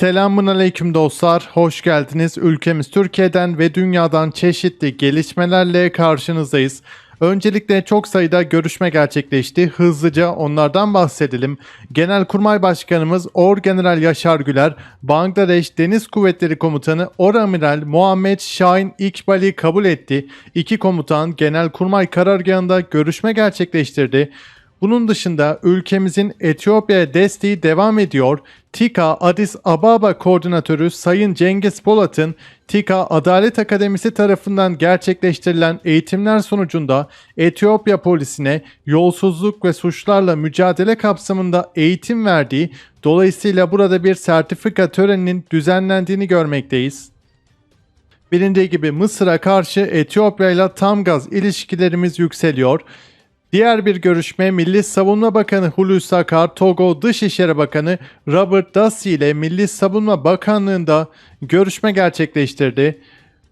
Selamun aleyküm dostlar, hoş geldiniz. Ülkemiz Türkiye'den ve dünyadan çeşitli gelişmelerle karşınızdayız. Öncelikle çok sayıda görüşme gerçekleşti. Hızlıca onlardan bahsedelim. Genelkurmay Başkanımız Orgeneral Yaşar Güler, Bangladeş Deniz Kuvvetleri Komutanı Oramiral Muhammed Şahin İkbal'i kabul etti. İki komutan Genelkurmay karargahında görüşme gerçekleştirdi. Bunun dışında ülkemizin Etiyopya'ya desteği devam ediyor. TİKA Addis Ababa Koordinatörü Sayın Cengiz Polat'ın TİKA Adalet Akademisi tarafından gerçekleştirilen eğitimler sonucunda Etiyopya polisine yolsuzluk ve suçlarla mücadele kapsamında eğitim verdiği, dolayısıyla burada bir sertifika töreninin düzenlendiğini görmekteyiz. Bilindiği gibi Mısır'a karşı Etiyopya ile tam gaz ilişkilerimiz yükseliyor. Diğer bir görüşme Milli Savunma Bakanı Hulusi Akar, Togo Dışişleri Bakanı Robert Dasi ile Milli Savunma Bakanlığı'nda görüşme gerçekleştirdi.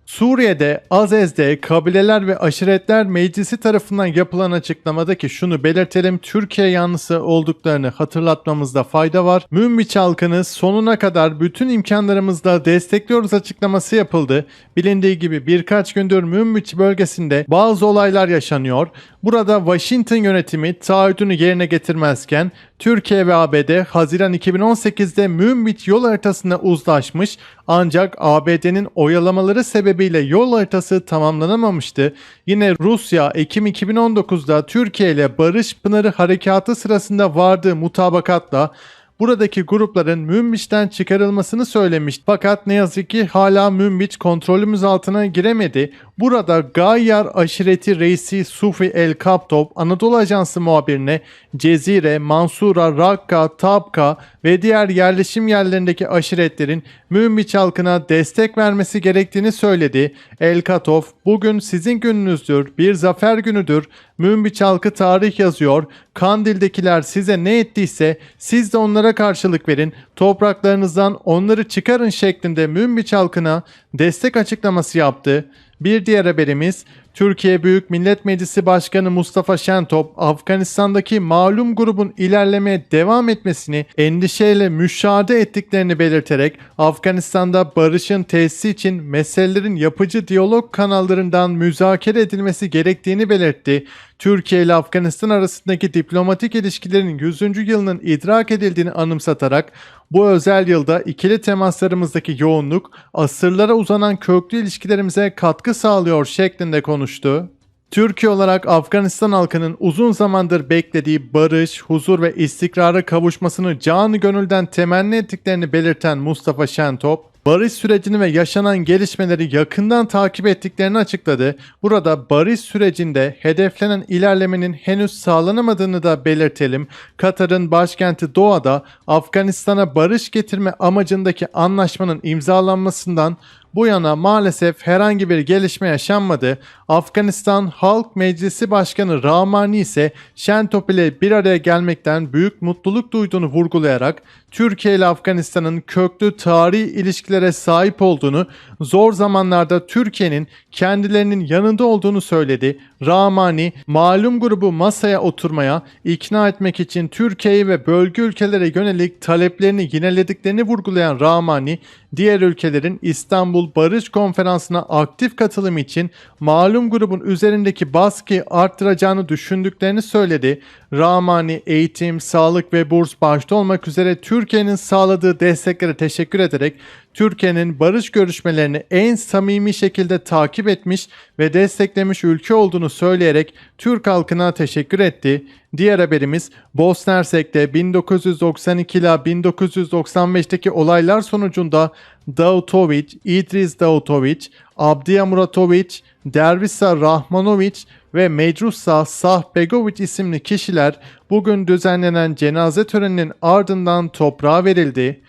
Suriye'de Azez'de Kabileler ve Aşiretler Meclisi tarafından yapılan açıklamada ki şunu belirtelim Türkiye yanlısı olduklarını hatırlatmamızda fayda var. Münbiç halkını sonuna kadar bütün imkanlarımızla destekliyoruz açıklaması yapıldı. Bilindiği gibi birkaç gündür Münbiç bölgesinde bazı olaylar yaşanıyor. Burada Washington yönetimi taahhüdünü yerine getirmezken Türkiye ve ABD Haziran 2018'de Münbiç yol haritasına uzlaşmış ancak ABD'nin oyalamaları sebebiyle yol haritası tamamlanamamıştı. Yine Rusya Ekim 2019'da Türkiye ile Barış Pınarı Harekatı sırasında vardığı mutabakatla buradaki grupların Münbiç'ten çıkarılmasını söylemiş. Fakat ne yazık ki hala Münbiç kontrolümüz altına giremedi. Burada Gayyar aşireti reisi Sufi El Kaptop Anadolu Ajansı muhabirine Cezire, Mansura, Rakka, Tabka ve diğer yerleşim yerlerindeki aşiretlerin Münbiç halkına destek vermesi gerektiğini söyledi. El Katov, bugün sizin gününüzdür, bir zafer günüdür. Münbiç halkı tarih yazıyor. Kandil'dekiler size ne ettiyse siz de onlara karşılık verin. Topraklarınızdan onları çıkarın şeklinde Münbiç halkına destek açıklaması yaptı. Bir diğer haberimiz Türkiye Büyük Millet Meclisi Başkanı Mustafa Şentop, Afganistan'daki malum grubun ilerlemeye devam etmesini endişeyle müşahede ettiklerini belirterek Afganistan'da barışın tesisi için meselelerin yapıcı diyalog kanallarından müzakere edilmesi gerektiğini belirtti. Türkiye ile Afganistan arasındaki diplomatik ilişkilerin 100. yılının idrak edildiğini anımsatarak bu özel yılda ikili temaslarımızdaki yoğunluk asırlara uzanan köklü ilişkilerimize katkı sağlıyor şeklinde konuştu. Türkiye olarak Afganistan halkının uzun zamandır beklediği barış, huzur ve istikrara kavuşmasını canı gönülden temenni ettiklerini belirten Mustafa Şentop, barış sürecini ve yaşanan gelişmeleri yakından takip ettiklerini açıkladı. Burada barış sürecinde hedeflenen ilerlemenin henüz sağlanamadığını da belirtelim. Katar'ın başkenti Doha'da Afganistan'a barış getirme amacındaki anlaşmanın imzalanmasından bu yana maalesef herhangi bir gelişme yaşanmadı. Afganistan Halk Meclisi Başkanı Rahmani ise Şentop ile bir araya gelmekten büyük mutluluk duyduğunu vurgulayarak Türkiye ile Afganistan'ın köklü tarihi ilişkilere sahip olduğunu, zor zamanlarda Türkiye'nin kendilerinin yanında olduğunu söyledi. Rahmani, malum grubu masaya oturmaya ikna etmek için Türkiye'yi ve bölge ülkelere yönelik taleplerini yinelediklerini vurgulayan Rahmani, diğer ülkelerin İstanbul Barış Konferansı'na aktif katılım için malum grubun üzerindeki baskıyı arttıracağını düşündüklerini söyledi. Rahmani eğitim, sağlık ve burs başta olmak üzere Türkiye'nin sağladığı desteklere teşekkür ederek Türkiye'nin barış görüşmelerini en samimi şekilde takip etmiş ve desteklemiş ülke olduğunu söyleyerek Türk halkına teşekkür etti. Diğer haberimiz Bosna Hersek'te 1992 ile 1995'teki olaylar sonucunda Davutovic, İdris Davutovic, Abdiya Muratovic, Dervisa Rahmanovic ve Medrusa Sahbegovic isimli kişiler bugün düzenlenen cenaze töreninin ardından toprağa verildi.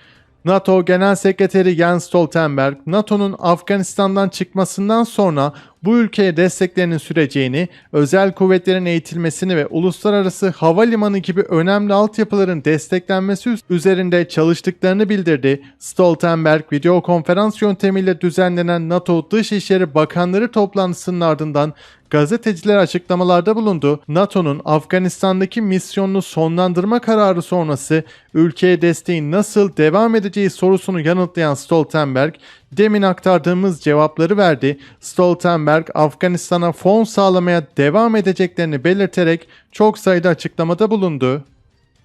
NATO Genel Sekreteri Jens Stoltenberg, NATO'nun Afganistan'dan çıkmasından sonra bu ülkeye desteklerinin süreceğini, özel kuvvetlerin eğitilmesini ve uluslararası havalimanı gibi önemli altyapıların desteklenmesi üzerinde çalıştıklarını bildirdi. Stoltenberg video konferans yöntemiyle düzenlenen NATO Dışişleri Bakanları toplantısının ardından gazeteciler açıklamalarda bulundu. NATO'nun Afganistan'daki misyonunu sonlandırma kararı sonrası ülkeye desteğin nasıl devam edeceği sorusunu yanıtlayan Stoltenberg, demin aktardığımız cevapları verdi. Stoltenberg, Afganistan'a fon sağlamaya devam edeceklerini belirterek çok sayıda açıklamada bulundu.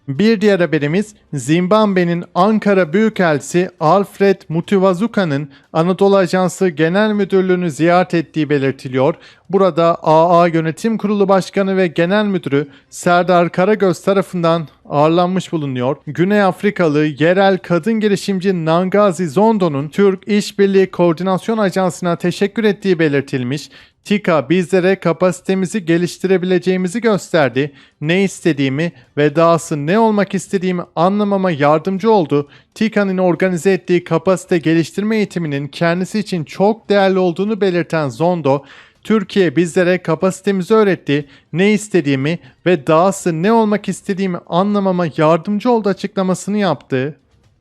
Bir diğer haberimiz Zimbabwe'nin Ankara Büyükelçisi Alfred Mutivazuka'nın Anadolu Ajansı Genel Müdürlüğü'nü ziyaret ettiği belirtiliyor. Burada AA Yönetim Kurulu Başkanı ve Genel Müdürü Serdar Karagöz tarafından ağırlanmış bulunuyor. Güney Afrikalı yerel kadın girişimci Nangazi Zondo'nun Türk İşbirliği Koordinasyon Ajansı'na teşekkür ettiği belirtilmiş. TİKA bizlere kapasitemizi geliştirebileceğimizi gösterdi. Ne istediğimi ve dahası ne olmak istediğimi anlamama yardımcı oldu. TİKA'nın organize ettiği kapasite geliştirme eğitiminin kendisi için çok değerli olduğunu belirten Zondo, Türkiye bizlere kapasitemizi öğretti, ne istediğimi ve dahası ne olmak istediğimi anlamama yardımcı oldu açıklamasını yaptı.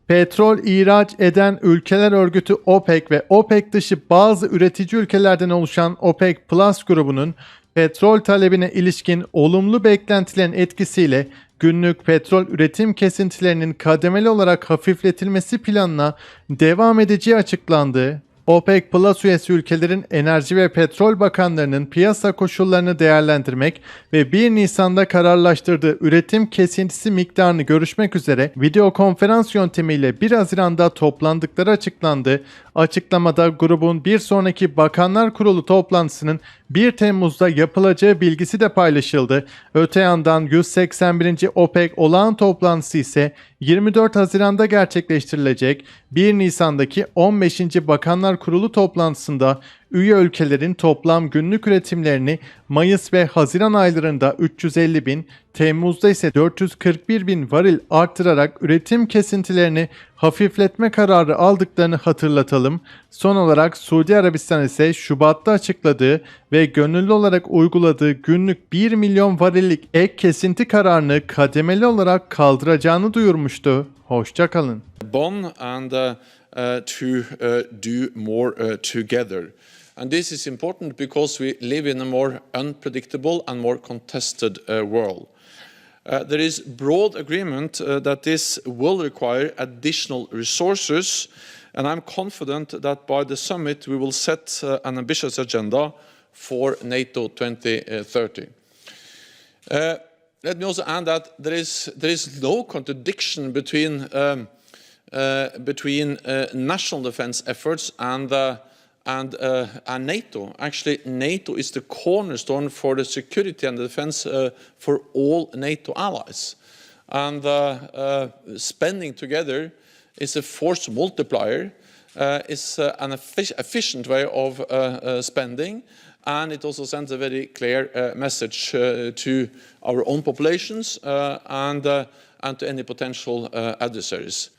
Petrol ihraç eden ülkeler örgütü OPEC ve OPEC dışı bazı üretici ülkelerden oluşan OPEC Plus grubunun petrol talebine ilişkin olumlu beklentilerin etkisiyle günlük petrol üretim kesintilerinin kademeli olarak hafifletilmesi planına devam edeceği açıklandı. OPEC Plus üyesi ülkelerin enerji ve petrol bakanlarının piyasa koşullarını değerlendirmek ve 1 Nisan'da kararlaştırdığı üretim kesintisi miktarını görüşmek üzere video konferans yöntemiyle 1 Haziran'da toplandıkları açıklandı. Açıklamada grubun bir sonraki Bakanlar Kurulu toplantısının 1 Temmuz'da yapılacağı bilgisi de paylaşıldı. Öte yandan 181. OPEC olağan toplantısı ise 24 Haziran'da gerçekleştirilecek. 1 Nisan'daki 15. Bakanlar Kurulu toplantısında üye ülkelerin toplam günlük üretimlerini Mayıs ve Haziran aylarında 350 bin, Temmuz'da ise 441 bin varil arttırarak üretim kesintilerini hafifletme kararı aldıklarını hatırlatalım. Son olarak Suudi Arabistan ise Şubat'ta açıkladığı ve gönüllü olarak uyguladığı günlük 1 milyon varillik ek kesinti kararını kademeli olarak kaldıracağını duyurmuştu. Hoşçakalın. Bonn and uh, uh, to uh, do more uh, together. And this is important because we live in a more unpredictable and more contested uh, world. Uh, there is broad agreement uh, that this will require additional resources, and I'm confident that by the summit we will set uh, an ambitious agenda for NATO 2030. Uh, let me also add that there is, there is no contradiction between, um, uh, between uh, national defense efforts and, uh, and, uh, and NATO. Actually, NATO is the cornerstone for the security and the defense uh, for all NATO allies. And uh, uh, spending together is a force multiplier, uh, is uh, an effic- efficient way of spending, and it also sends a very clear message to our own populations and, and to any potential adversaries.